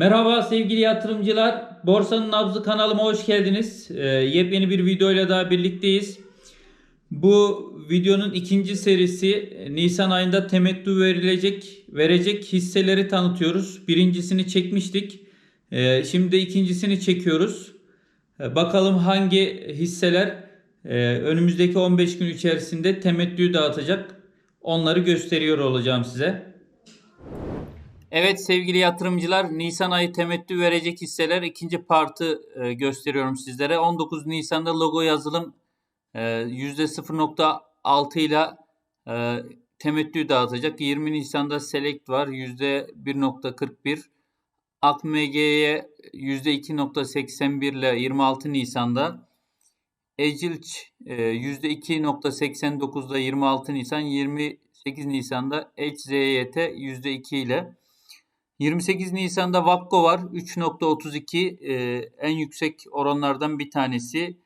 Merhaba sevgili yatırımcılar. Borsanın Nabzı kanalıma hoş geldiniz. Ee, yepyeni bir videoyla daha birlikteyiz. Bu videonun ikinci serisi e, Nisan ayında temettü verilecek verecek hisseleri tanıtıyoruz. Birincisini çekmiştik. Ee, şimdi ikincisini çekiyoruz. Ee, bakalım hangi hisseler e, önümüzdeki 15 gün içerisinde temettü dağıtacak. Onları gösteriyor olacağım size. Evet sevgili yatırımcılar Nisan ayı temettü verecek hisseler ikinci partı e, gösteriyorum sizlere. 19 Nisan'da logo yazılım e, %0.6 ile e, temettü dağıtacak. 20 Nisan'da Select var %1.41. AKMG'ye %2.81 ile 26 Nisan'da. Ecilç e, %2.89'da 26 Nisan, 28 Nisan'da HZYT %2 ile 28 Nisan'da Vakko var. 3.32 e, en yüksek oranlardan bir tanesi.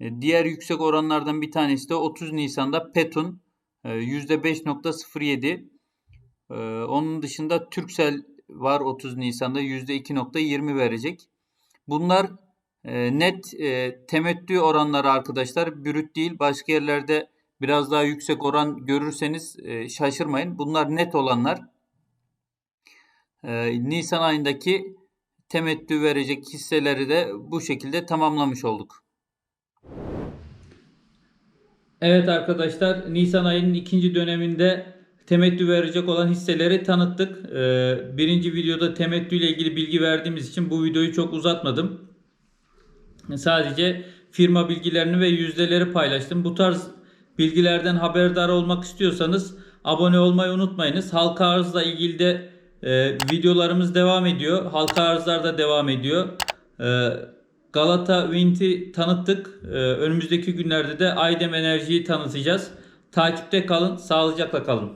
E, diğer yüksek oranlardan bir tanesi de 30 Nisan'da Petun e, %5.07. E, onun dışında Turkcell var 30 Nisan'da %2.20 verecek. Bunlar e, net e, temettü oranları arkadaşlar. Brüt değil. Başka yerlerde biraz daha yüksek oran görürseniz e, şaşırmayın. Bunlar net olanlar. Ee, Nisan ayındaki temettü verecek hisseleri de bu şekilde tamamlamış olduk. Evet arkadaşlar Nisan ayının ikinci döneminde temettü verecek olan hisseleri tanıttık. Ee, birinci videoda temettü ile ilgili bilgi verdiğimiz için bu videoyu çok uzatmadım. Sadece firma bilgilerini ve yüzdeleri paylaştım. Bu tarz bilgilerden haberdar olmak istiyorsanız abone olmayı unutmayınız. Halka arzla ilgili de e, videolarımız devam ediyor. Halka arzlar da devam ediyor. E, Galata Wind'i tanıttık. E, önümüzdeki günlerde de Aydem Enerji'yi tanıtacağız. Takipte kalın, sağlıcakla kalın.